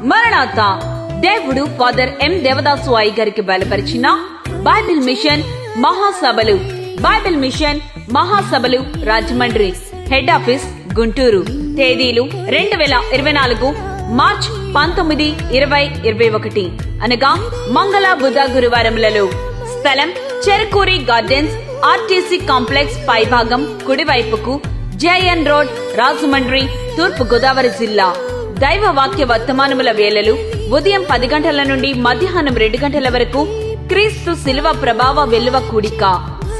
మరణాత దేవుడు ఫాదర్ ఎం దేవదాసు అయ్య గారికి బయలుపరిచిన బైబిల్ మిషన్ మహాసభలు. బైబిల్ మిషన్ మహాసభలు రాజమండ్రి హెడ్ ఆఫీస్ గుంటూరు. తేదీలు రెండు వేల ఇరవై నాలుగు మార్చ్ పంతొమ్మిది ఇరవై ఇరవై ఒకటి. అనగా మంగళ బుధ గురువారములలో స్థలం చెరుకూరి గార్డెన్స్ ఆర్టీసీ కాంప్లెక్స్ పైభాగం కుడివైపుకు జేఎన్ రోడ్ రాజమండ్రి తూర్పు గోదావరి జిల్లా. దైవ వాక్య వర్తమానముల వేళలు ఉదయం పది గంటల నుండి మధ్యాహ్నం రెండు గంటల వరకు క్రీస్తు శిలువ ప్రభావ వెల్లువ కూడిక.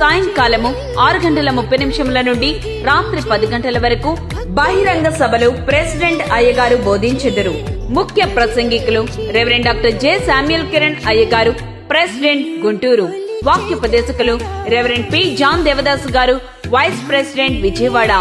సాయంకాలము ఆరు గంటల ముప్పై నిమిషముల నుండి రాత్రి పది గంటల వరకు బహిరంగ సభలో ప్రెసిడెంట్ అయ్యగారు బోధించెదరు. ముఖ్య ప్రసంగికులు reverend doctor J Samuel Kiran అయ్యగారు ప్రెసిడెంట్ గుంటూరు. వాక్యోపదేశకులు రెవరెండ్ పి జాన్ దేవదాస్ గారు vice president Vijayawada.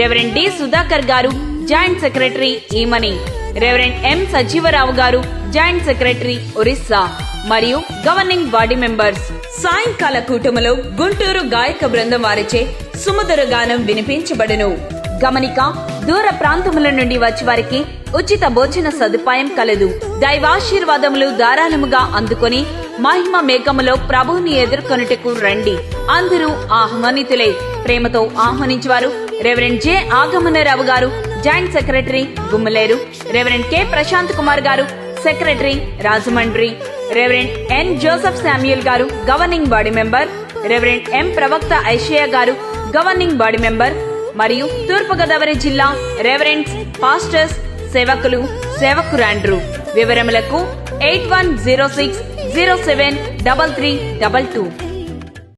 Reverend D Sudhakar గారు joint secretary Emani reverend M Sajeevarao గారు జాయింట్ సెక్రటరీ ఒరిస్సా. మరియు గవర్నింగ్ బాడీ మెంబర్స్. సాయంకాల కూటములో గుంటూరు గాయక బృందం వారిచే సుమధుర గానం వినిపించబడును. గమనిక దూర ప్రాంతముల నుండి వచ్చి వారికి ఉచిత భోజన సదుపాయం కలదు. దైవాశీర్వాదములు ధారాళముగా అందుకొని మహిమ మేఘములో ప్రభువుని ఎదుర్కొనుటకు రండి. అందరూ ఆహ్వానితులే. ప్రేమతో ఆహ్వానించేవారు. రెవరెండ్ జే ఆగమనరావు గారు joint secretary Gummaleru reverend K Prashant Kumar గారు secretary Rajahmundry reverend N Joseph Samuel గారు governing body member reverend M Pravakta Isaiah గారు గవర్నింగ్ బాడీ మెంబర్ మరియు తూర్పుగోదావరి జిల్లా రెవరెండ్స్ పాస్టర్స్ సేవకులు సేవకురాండ్రు వివరములకు eight one zero six zero seven double three double two.